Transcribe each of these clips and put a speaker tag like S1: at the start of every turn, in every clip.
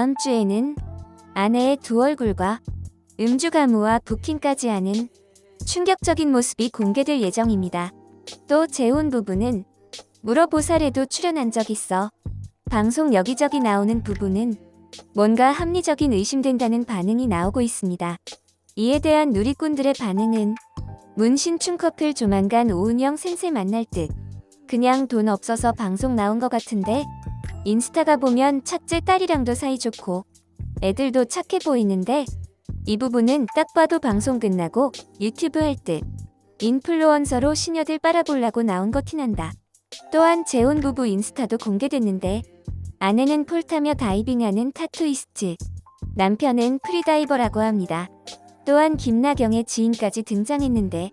S1: 다음 주에는 아내의 두 얼굴과 음주 가무와 부킹까지 하는 충격적인 모습이 공개될 예정입니다. 또 재혼 부부는 물어보살에도 출연한 적 있어 방송 여기저기 나오는 부부는 뭔가 합리적인 의심된다는 반응이 나오고 있습니다. 이에 대한 누리꾼들의 반응은 문신충 커플 조만간 오은영 센세 만날 듯 그냥 돈 없어서 방송 나온 것 같은데 인스타가 보면 첫째 딸이랑도 사이좋고 애들도 착해 보이는데 이 부분은 딱 봐도 방송 끝나고 유튜브 할 듯 인플루언서로 시녀들 빨아보려고 나온 거 티난다. 또한 재혼 부부 인스타도 공개됐는데 아내는 폴 타며 다이빙하는 타투이스트 남편은 프리다이버라고 합니다. 또한 김나경의 지인까지 등장했는데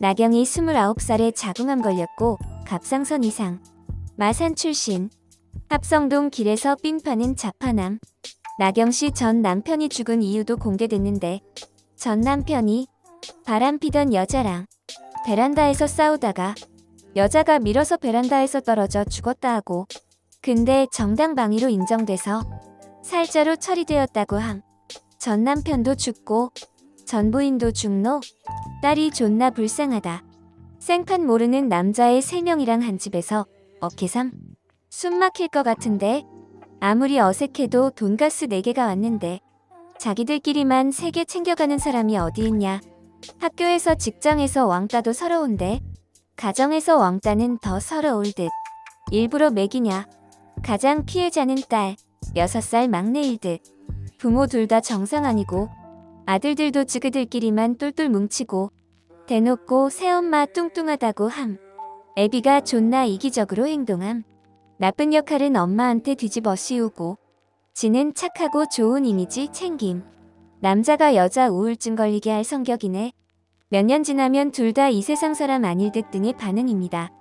S1: 나경이 29살에 자궁암 걸렸고 갑상선 이상 마산 출신 합성동 길에서 삥 파는 자파남 나경씨 전 남편이 죽은 이유도 공개됐는데 전 남편이 바람피던 여자랑 베란다에서 싸우다가 여자가 밀어서 베란다에서 떨어져 죽었다 하고 근데 정당 방위로 인정돼서 살자로 처리되었다고 함. 전 남편도 죽고 전 부인도 죽노. 딸이 존나 불쌍하다. 생판 모르는 남자의 세 명이랑 한 집에서 어깨삼 숨 막힐 것 같은데 아무리 어색해도 돈가스 4개가 왔는데 자기들끼리만 3개 챙겨가는 사람이 어디 있냐. 학교에서 직장에서 왕따도 서러운데 가정에서 왕따는 더 서러울 듯. 일부러 매기냐. 가장 피해자는 딸, 6살 막내일 듯. 부모 둘 다 정상 아니고 아들들도 지그들끼리만 똘똘 뭉치고 대놓고 새엄마 뚱뚱하다고 함. 애비가 존나 이기적으로 행동함. 나쁜 역할은 엄마한테 뒤집어 씌우고 지는 착하고 좋은 이미지 챙김. 남자가 여자 우울증 걸리게 할 성격이네. 몇 년 지나면 둘 다 이 세상 사람 아닐 듯 등의 반응입니다.